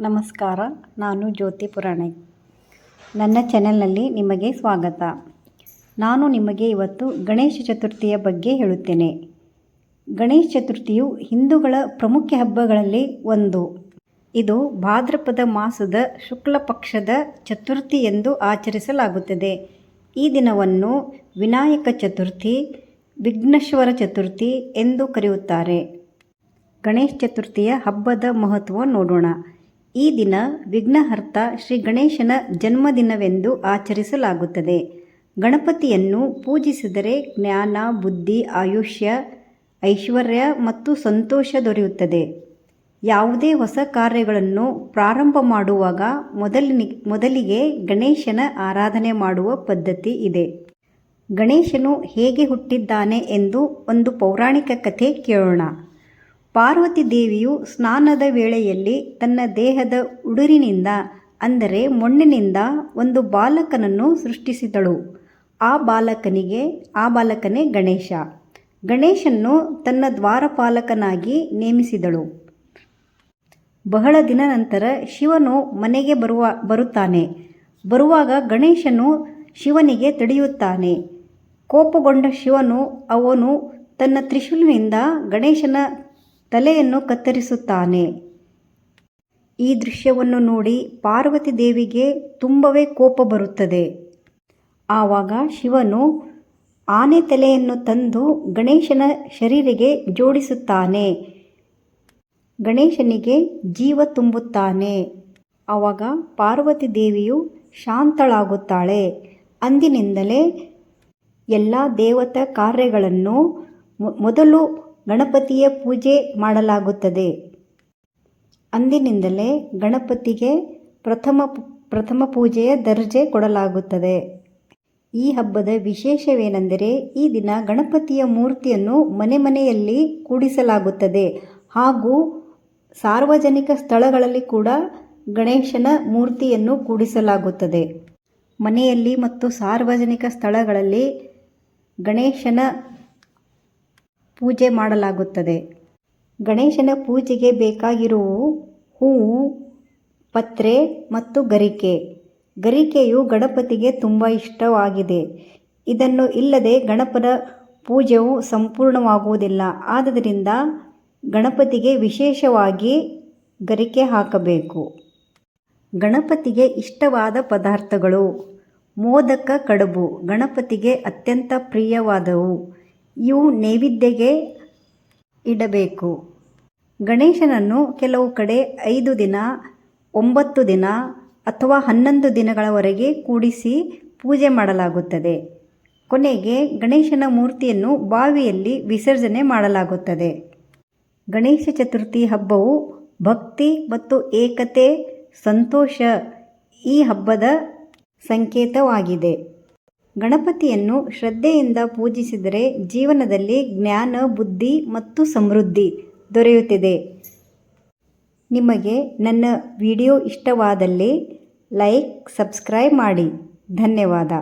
ನಮಸ್ಕಾರ, ನಾನು ಜ್ಯೋತಿ ಪುರಾಣಿಕ್ ನನ್ನ ಚಾನೆಲ್ನಲ್ಲಿ ನಿಮಗೆ ಸ್ವಾಗತ. ನಾನು ನಿಮಗೆ ಇವತ್ತು ಗಣೇಶ ಚತುರ್ಥಿಯ ಬಗ್ಗೆ ಹೇಳುತ್ತೇನೆ. ಗಣೇಶ ಚತುರ್ಥಿಯು ಹಿಂದೂಗಳ ಪ್ರಮುಖ ಹಬ್ಬಗಳಲ್ಲಿ ಒಂದು. ಇದು ಭಾದ್ರಪದ ಮಾಸದ ಶುಕ್ಲ ಪಕ್ಷದ ಚತುರ್ಥಿ ಎಂದು ಆಚರಿಸಲಾಗುತ್ತದೆ. ಈ ದಿನವನ್ನು ವಿನಾಯಕ ಚತುರ್ಥಿ, ವಿಘ್ನೇಶ್ವರ ಚತುರ್ಥಿ ಎಂದು ಕರೆಯುತ್ತಾರೆ. ಗಣೇಶ ಚತುರ್ಥಿಯ ಹಬ್ಬದ ಮಹತ್ವ ನೋಡೋಣ. ಈ ದಿನ ವಿಘ್ನಹರ್ತ ಶ್ರೀ ಗಣೇಶನ ಜನ್ಮದಿನವೆಂದು ಆಚರಿಸಲಾಗುತ್ತದೆ. ಗಣಪತಿಯನ್ನು ಪೂಜಿಸಿದರೆ ಜ್ಞಾನ, ಬುದ್ಧಿ, ಆಯುಷ್ಯ, ಐಶ್ವರ್ಯ ಮತ್ತು ಸಂತೋಷ ದೊರೆಯುತ್ತದೆ. ಯಾವುದೇ ಹೊಸ ಕಾರ್ಯಗಳನ್ನು ಪ್ರಾರಂಭ ಮಾಡುವಾಗ ಮೊದಲಿನ, ಮೊದಲಿಗೆ ಗಣೇಶನ ಆರಾಧನೆ ಮಾಡುವ ಪದ್ಧತಿ ಇದೆ. ಗಣೇಶನು ಹೇಗೆ ಹುಟ್ಟಿದ್ದಾನೆ ಎಂದು ಒಂದು ಪೌರಾಣಿಕ ಕಥೆ ಕೇಳೋಣ. ಪಾರ್ವತಿ ದೇವಿಯು ಸ್ನಾನದ ವೇಳೆಯಲ್ಲಿ ತನ್ನ ದೇಹದ ಉಡುರಿನಿಂದ, ಅಂದರೆ ಮಣ್ಣಿನಿಂದ, ಒಂದು ಬಾಲಕನನ್ನು ಸೃಷ್ಟಿಸಿದಳು. ಆ ಬಾಲಕನಿಗೆ, ಆ ಬಾಲಕನೇ ಗಣೇಶ. ಗಣೇಶನ್ನು ತನ್ನ ದ್ವಾರಪಾಲಕನಾಗಿ ನೇಮಿಸಿದಳು. ಬಹಳ ದಿನ ನಂತರ ಶಿವನು ಮನೆಗೆ ಬರುವ, ಬರುತ್ತಾನೆ. ಬರುವಾಗ ಗಣೇಶನು ಶಿವನಿಗೆ ತಡೆಯುತ್ತಾನೆ. ಕೋಪಗೊಂಡ ಶಿವನು, ಅವನು ತನ್ನ ತ್ರಿಶೂಲಿನಿಂದ ಗಣೇಶನ ತಲೆಯನ್ನು ಕತ್ತರಿಸುತ್ತಾನೆ. ಈ ದೃಶ್ಯವನ್ನು ನೋಡಿ ಪಾರ್ವತಿ ದೇವಿಗೆ ತುಂಬವೇ ಕೋಪ ಬರುತ್ತದೆ. ಆವಾಗ ಶಿವನು ಆನೆ ತಲೆಯನ್ನು ತಂದು ಗಣೇಶನ ಶರೀರಿಗೆ ಜೋಡಿಸುತ್ತಾನೆ. ಗಣೇಶನಿಗೆ ಜೀವ ತುಂಬುತ್ತಾನೆ. ಆವಾಗ ಪಾರ್ವತಿ ದೇವಿಯು ಶಾಂತಳಾಗುತ್ತಾಳೆ. ಅಂದಿನಿಂದಲೇ ಎಲ್ಲ ದೇವತಾ ಕಾರ್ಯಗಳನ್ನು ಮೊದಲು ಗಣಪತಿಯ ಪೂಜೆ ಮಾಡಲಾಗುತ್ತದೆ. ಅಂದಿನಿಂದಲೇ ಗಣಪತಿಗೆ ಪ್ರಥಮ ಪ್ರಥಮ ಪೂಜೆಯ ದರ್ಜೆ ಕೊಡಲಾಗುತ್ತದೆ. ಈ ಹಬ್ಬದ ವಿಶೇಷವೇನೆಂದರೆ ಈ ದಿನ ಗಣಪತಿಯ ಮೂರ್ತಿಯನ್ನು ಮನೆ ಮನೆಯಲ್ಲಿ ಕೂಡಿಸಲಾಗುತ್ತದೆ. ಹಾಗೂ ಸಾರ್ವಜನಿಕ ಸ್ಥಳಗಳಲ್ಲಿ ಕೂಡ ಗಣೇಶನ ಮೂರ್ತಿಯನ್ನು ಕೂಡಿಸಲಾಗುತ್ತದೆ. ಮನೆಯಲ್ಲಿ ಮತ್ತು ಸಾರ್ವಜನಿಕ ಸ್ಥಳಗಳಲ್ಲಿ ಗಣೇಶನ ಪೂಜೆ ಮಾಡಲಾಗುತ್ತದೆ. ಗಣೇಶನ ಪೂಜೆಗೆ ಬೇಕಾಗಿರುವ ಹೂವು ಪತ್ರೆ ಮತ್ತು ಗರಿಕೆ. ಗರಿಕೆಯು ಗಣಪತಿಗೆ ತುಂಬ ಇಷ್ಟವಾಗಿದೆ. ಇದನ್ನು ಇಲ್ಲದೆ ಗಣಪನ ಪೂಜೆಯು ಸಂಪೂರ್ಣವಾಗುವುದಿಲ್ಲ. ಆದ್ದರಿಂದ ಗಣಪತಿಗೆ ವಿಶೇಷವಾಗಿ ಗರಿಕೆ ಹಾಕಬೇಕು. ಗಣಪತಿಗೆ ಇಷ್ಟವಾದ ಪದಾರ್ಥಗಳು. ಮೋದಕ ಕಡುಬು ಗಣಪತಿಗೆ ಅತ್ಯಂತ ಪ್ರಿಯವಾದವು. ಇವು ನೈವೇದ್ಯಗೆ ಇಡಬೇಕು. ಗಣೇಶನನ್ನು ಕೆಲವು ಕಡೆ ಐದು ದಿನ, ಒಂಬತ್ತು ದಿನ ಅಥವಾ ಹನ್ನೊಂದು ದಿನಗಳವರೆಗೆ ಕೂಡಿಸಿ ಪೂಜೆ ಮಾಡಲಾಗುತ್ತದೆ. ಕೊನೆಗೆ ಗಣೇಶನ ಮೂರ್ತಿಯನ್ನು ಬಾವಿಯಲ್ಲಿ ವಿಸರ್ಜನೆ ಮಾಡಲಾಗುತ್ತದೆ. ಗಣೇಶ ಚತುರ್ಥಿ ಹಬ್ಬವು ಭಕ್ತಿ ಮತ್ತು ಏಕತೆ, ಸಂತೋಷ ಈ ಹಬ್ಬದ ಸಂಕೇತವಾಗಿದೆ. ಗಣಪತಿಯನ್ನು ಶ್ರದ್ಧೆಯಿಂದ ಪೂಜಿಸಿದರೆ ಜೀವನದಲ್ಲಿ ಜ್ಞಾನ, ಬುದ್ಧಿ ಮತ್ತು ಸಮೃದ್ಧಿ ದೊರೆಯುತ್ತದೆ. ನಿಮಗೆ ನನ್ನ ವಿಡಿಯೋ ಇಷ್ಟವಾದಲ್ಲಿ ಲೈಕ್, ಸಬ್ಸ್ಕ್ರೈಬ್ ಮಾಡಿ. ಧನ್ಯವಾದ.